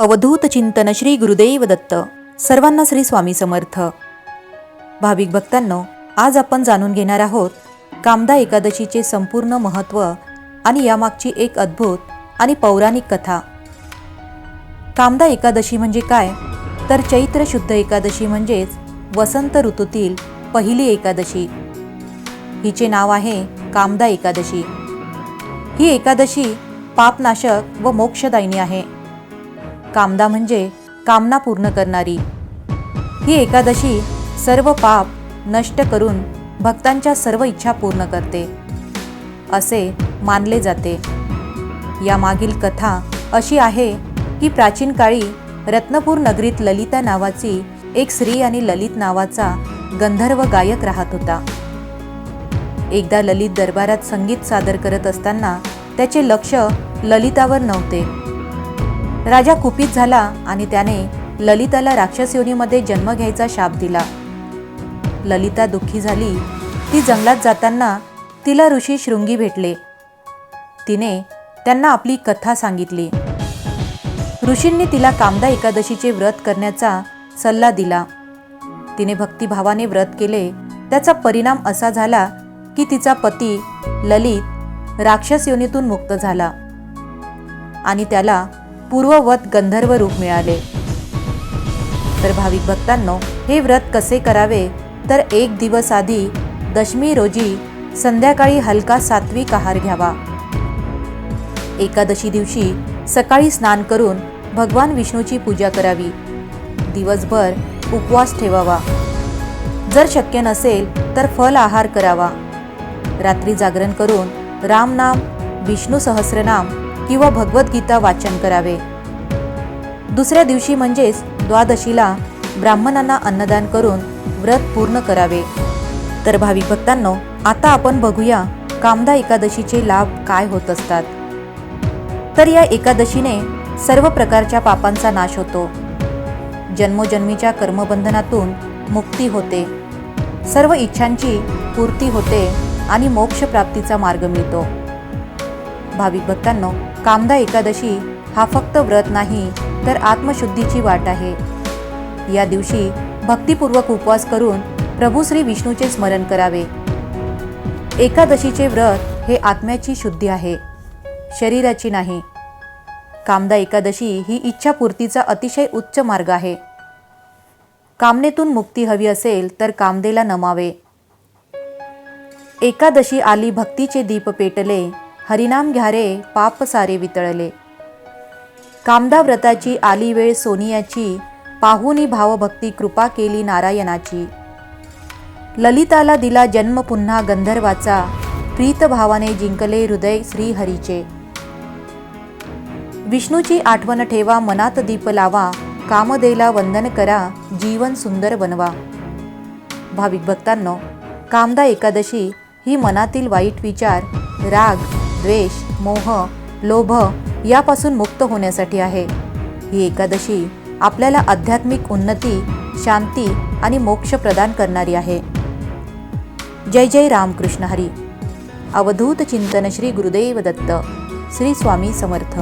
अवधूत चिंतन श्री गुरुदेव दत्त. सर्वांना श्री स्वामी समर्थ. भाविक भक्तांनो आज आपण जाणून घेणार आहोत कामदा एकादशीचे संपूर्ण महत्त्व आणि यामागची एक अद्भुत आणि पौराणिक कथा. कामदा एकादशी म्हणजे काय? तर चैत्र शुद्ध एकादशी म्हणजेच वसंत ऋतूतील पहिली एकादशी. हिचे नाव आहे कामदा एकादशी. ही एकादशी पापनाशक व मोक्षदायिनी आहे. कामदा म्हणजे कामना पूर्ण करणारी. ही एकादशी सर्व पाप नष्ट करून भक्तांच्या सर्व इच्छा पूर्ण करते. असे मानले जाते. यामागील कथा अशी आहे की प्राचीन काळी रत्नपूर नगरीत ललिता नावाची एक स्त्री आणि ललित नावाचा गंधर्व गायक राहत होता. एकदा ललित दरबारात संगीत सादर करत असताना त्याचे लक्ष ललितावर नव्हते. राजा कुपित झाला आणि त्याने ललिताला राक्षस योनीमध्ये जन्म घ्यायचा शाप दिला. ललिता दुःखी झाली. ती जंगलात जाताना तिला ऋषी शृंगी भेटले. तिने त्यांना आपली कथा सांगितली. ऋषींनी तिला कामदा एकादशीचे व्रत करण्याचा सल्ला दिला. तिने भक्तिभावाने व्रत केले. त्याचा परिणाम असा झाला की तिचा पती ललित राक्षस योनीतून मुक्त झाला आणि त्याला पूर्ववत गंधर्व रूप मिळाले. तर भाविक भक्तांनो हे व्रत कसे करावे? तर एक दिवस आधी दशमी रोजी संध्याकाळी हलका सात्विक आहार घ्यावा. एकादशी दिवशी सकाळी स्नान करून भगवान विष्णूची पूजा करावी. दिवसभर उपवास ठेवावा. जर शक्य नसेल तर फल आहार करावा. रात्री जागरण करून रामनाम विष्णू सहस्रनाम किंवा भगवद्गीता वाचन करावे. दुसऱ्या दिवशी म्हणजेच द्वादशीला ब्राह्मणांना अन्नदान करून व्रत पूर्ण करावे. तर भाविक भक्तांनो आता आपण बघूया कामदा एकादशीचे लाभ काय होत असतात. तर या एकादशीने सर्व प्रकारच्या पापांचा नाश होतो. जन्मोजन्मीच्या कर्मबंधनातून मुक्ती होते. सर्व इच्छांची पूर्ती होते आणि मोक्षप्राप्तीचा मार्ग मिळतो. भाविक भक्तांनो कामदा एकादशी हा फक्त व्रत नाही तर आत्मशुद्धीची वाट आहे. या दिवशी भक्तिपूर्वक उपवास करून प्रभू श्री विष्णूचे स्मरण करावे. एकादशीचे व्रत हे आत्म्याची शुद्धी आहे शरीराची नाही. कामदा एकादशी ही इच्छापूर्तीचा अतिशय उच्च मार्ग आहे. कामनेतून मुक्ती हवी असेल तर कामदेला नमावे. एकादशी आली भक्तीचे दीप पेटले हरिनाम घ्यारे पाप सारे वितळले. कामदा व्रताची आली वेळ सोनियाची पाहुनी भावभक्ती कृपा केली नारायणाची. ललिताला दिला जन्म पुन्हा गंधर्वाचा प्रीतभावाने जिंकले हृदय श्रीहरीचे. विष्णूची आठवण ठेवा मनात दीप लावा कामदेला वंदन करा जीवन सुंदर बनवा. भाविक भक्तांनो कामदा एकादशी ही मनातील वाईट विचार राग द्वेष मोह लोभ यापासून मुक्त होण्यासाठी आहे. ही एकादशी आपल्याला आध्यात्मिक उन्नती शांती आणि मोक्ष प्रदान करणारी आहे. जय जय रामकृष्ण हरी. अवधूत चिंतन श्री गुरुदेव दत्त. श्री स्वामी समर्थ.